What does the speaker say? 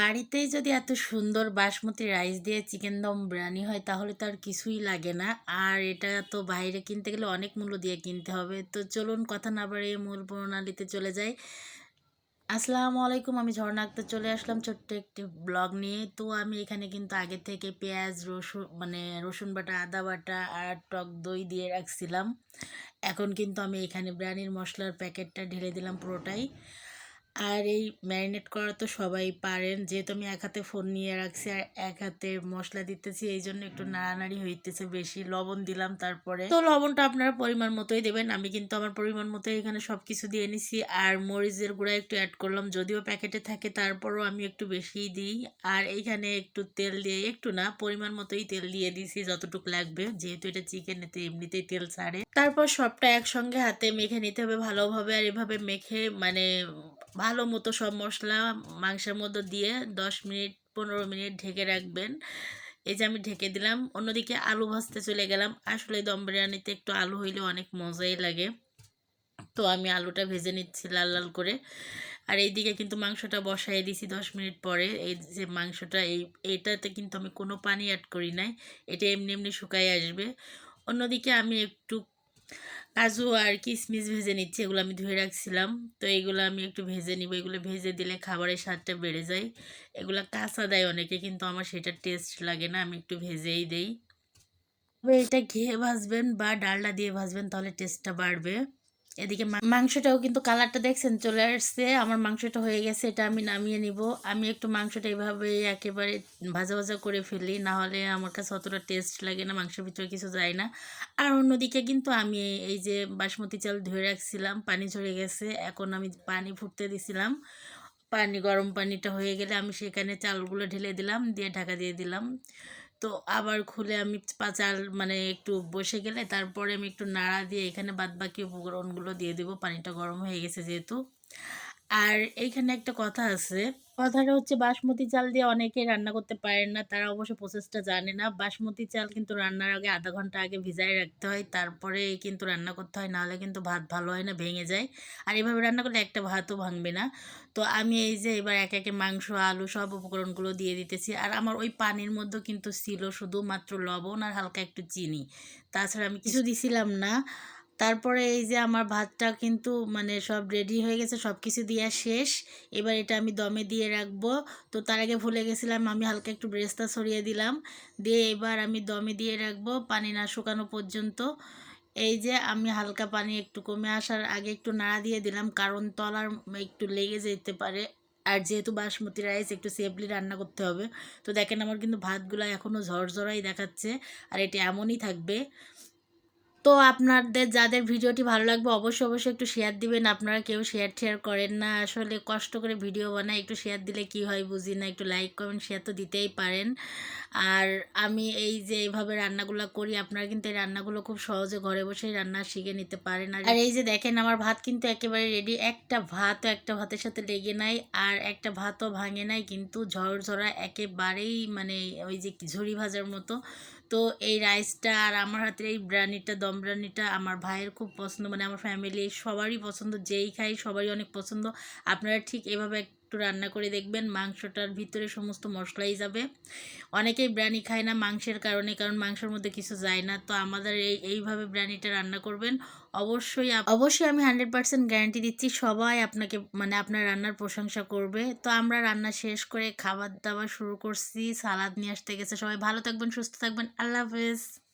বাড়িতেই যদি এত সুন্দর বাসমতি রাইস দিয়ে চিকেন দম বিরিয়ানি হয়, তাহলে তো আর কিছুই লাগে না। আর এটা তো বাইরে কিনতে গেলে অনেক মূল্য দিয়ে কিনতে হবে। তো চলুন কথা না বাড়িয়ে মূল প্রণালীতে চলে যাই। আসসালামু আলাইকুম, আমি ঝর্ণা চলে আসলাম ছোট্ট একটি ব্লগ নিয়ে। তো আমি এখানে কিন্তু আগে থেকে পেঁয়াজ, রসুন মানে রসুন বাটা, আদা বাটা আর টক দই দিয়ে রাখছিলাম। এখন কিন্তু আমি এখানে বিরিয়ানির মশলার প্যাকেটটা ঢেলে দিলাম পুরোটাই। আর এই ম্যারিনেট করা তো সবাই পারেন। যেহেতু আমি এক হাতে ফোন নিয়ে রাখছি আর এক হাতে মশলা দিতেছি, এই জন্য একটু নাড়ানাড়ি হইতেছে বেশি। লবণ দিলাম তারপরে। তো লবণটা আপনারা পরিমাণ মতোই দেবেন। আমি কিন্তু আমার পরিমাণ মতোই এখানে সব কিছু দিয়ে নিছি। আর মরিচের গুঁড়া একটু অ্যাড করলাম, যদিও প্যাকেটে থাকে, তারপরও আমি একটু বেশিই দিই। আর এইখানে একটু তেল দিয়ে, একটু না, পরিমাণ মতোই তেল দিয়ে দিছি, যতটুকু লাগবে। যেহেতু এটা চিকেন এতে এমনিতেই তেল ছাড়ে। তারপর সবটা একসঙ্গে হাতে মেখে নিতে হবে ভালোভাবে। আর এভাবে মেখে মানে ভালো মতো সব মশলা মাংসের মধ্যে দিয়ে দশ মিনিট, পনেরো মিনিট ঢেকে রাখবেন। এই যে আমি ঢেকে দিলাম, অন্যদিকে আলু ভাজতে চলে গেলাম। আসলে দম বিরিয়ানিতে একটু আলু হইলে অনেক মজাই লাগে। তো আমি আলুটা ভেজে নিচ্ছি লাল লাল করে। আর এইদিকে কিন্তু মাংসটা বসাই দিছি দশ মিনিট পরে। এই যে মাংসটা, এই এটাতে কিন্তু আমি কোনো পানি অ্যাড করি নাই। এটা এমনি এমনি শুকাই আসবে। অন্যদিকে আমি একটু কাজু আর কিশমিশ ভেজে নিচ্ছি, এগুলো আমি ধুয়ে রাখছিলাম। তো এগুলো আমি একটু ভেজে নিব, এগুলো ভেজে দিলে খাবারের স্বাদটা বেড়ে যায়। এগুলো কাঁচা দেয় অনেকে, কিন্তু আমার সেটা টেস্ট লাগে না, আমি একটু ভেজেই দেই। এটা ঘিয়ে ভাজবেন বা ডালটা দিয়ে ভাজবেন, তাহলে টেস্টটা বাড়বে। এদিকে মাংসটাও কিন্তু কালারটা দেখছেন, চলে আসছে। আমার মাংসটা হয়ে গেছে, এটা আমি নামিয়ে নিব। আমি একটু মাংসটা এইভাবে একেবারে ভাজা ভাজা করে ফেলি, না হলে আমার কাছে অতটা টেস্ট লাগে না, মাংসের ভিতরে কিছু যায় না। আর অন্যদিকে কিন্তু আমি এই যে বাসমতি চাল ধুয়ে রাখছিলাম, পানি ঝরে গেছে, এখন আমি পানি ফুটতে দিছিলাম। পানি, গরম পানিটা হয়ে গেলে আমি সেখানে চালগুলো ঢেলে দিলাম, দিয়ে ঢাকা দিয়ে দিলাম। তো আবার খুলে আমি চাল মানে একটু বসে গেলে তারপরে আমি একটু নাড়া দিয়ে এখানে বাদ বাকি উপকরণগুলো দিয়ে দেবো। পানিটা গরম হয়ে গেছে যেহেতু। আর এইখানে একটা কথা আছে। কথাটা হচ্ছে বাসমতি চাল দিয়ে অনেকে রান্না করতে পারেন না, তারা অবশ্য প্রসেসটা জানে না। বাসমতি চাল কিন্তু রান্নার আগে আধা ঘণ্টা আগে ভিজায় রাখতে হয়, তারপরে কিন্তু রান্না করতে হয়, নাহলে কিন্তু ভাত ভালো হয় না, ভেঙে যায়। আর এভাবে রান্না করলে একটা ভাতও ভাঙবে না। তো আমি এই যে এবার এক একে মাংস, আলু সব উপকরণগুলো দিয়ে দিতেছি। আর আমার ওই পানির মধ্যে কিন্তু ছিল শুধুমাত্র লবণ আর হালকা একটু চিনি। তাছাড়া আমি কিছু দিছিলাম না। তারপরে এই যে আমার ভাতটা কিন্তু মানে সব রেডি হয়ে গেছে সব কিছু দেওয়া শেষ। এবার এটা আমি দমে দিয়ে রাখব। তো তার আগে ভুলে গেছিলাম, আমি হালকা একটু ব্রেস্তা ছড়িয়ে দিলাম। দিয়ে এবার আমি দমে দিয়ে রাখব পানি না শুকানো পর্যন্ত। এই যে আমি হালকা পানি একটু কমে আসার আগে একটু নাড়া দিয়ে দিলাম, কারণ তলার একটু লেগে যেতে পারে। আর যেহেতু বাসমতি রাইস, একটু সেফলি রান্না করতে হবে। তো দেখেন আমার কিন্তু ভাতগুলো এখনও ঝরঝরাই দেখাচ্ছে, আর এটা এমনই থাকবে। তো আপনাদের যাদের ভিডিওটি ভালো লাগবে অবশ্যই অবশ্যই একটু শেয়ার দিবেন। আপনারা কেউ শেয়ার শেয়ার করেন না। আসলে কষ্ট করে ভিডিও বানায় একটু শেয়ার দিলে কি হয় বুঝি না, একটু লাইক কমেন্ট শেয়ার তো দিতেই পারেন। আর আমি এই যে এইভাবে রান্নাগুলো করি, আপনারা কিন্তু এই রান্নাগুলো খুব সহজে ঘরে বসেই রান্না শিখে নিতে পারেন। আর এই যে দেখেন, আমার ভাত কিন্তু একেবারে রেডি একটা ভাতও একটা ভাতের সাথে লেগে নাই, আর একটা ভাতও ভাঙে নাই, কিন্তু ঝরঝরা একেবারেই মানে ওই যে ঝুড়ি ভাজার মতো। তো এই রাইসটা আর আমার হাতের এই বিরিয়ানিটা দম বিরিয়ানিটা আমার ভাইয়ের খুব পছন্দ। মানে আমার ফ্যামিলি সবারই পছন্দ, যেই খাই সবারই অনেক পছন্দ। আপনারা ঠিক এভাবে একটু রান্না করে দেখবেন, মাংসটার ভিতরে সমস্ত মশলাই যাবে। অনেকেই বিরিয়ানি খায় না মাংসের কারণে, কারণ মাংসের মধ্যে কিছু যায় না। তো আমাদের এই, এইভাবে বিরিয়ানিটা রান্না করবেন। অবশ্যই অবশ্যই আমি হান্ড্রেড পার্সেন্ট গ্যারান্টি দিচ্ছি, সবাই আপনাকে মানে আপনার রান্নার প্রশংসা করবে। তো আমরা রান্না শেষ করে খাবার দাবার শুরু করছি, সালাদ নিয়ে আসতে গেছে। সবাই ভালো থাকবেন, সুস্থ থাকবেন। আল্লাহ হাফেজ।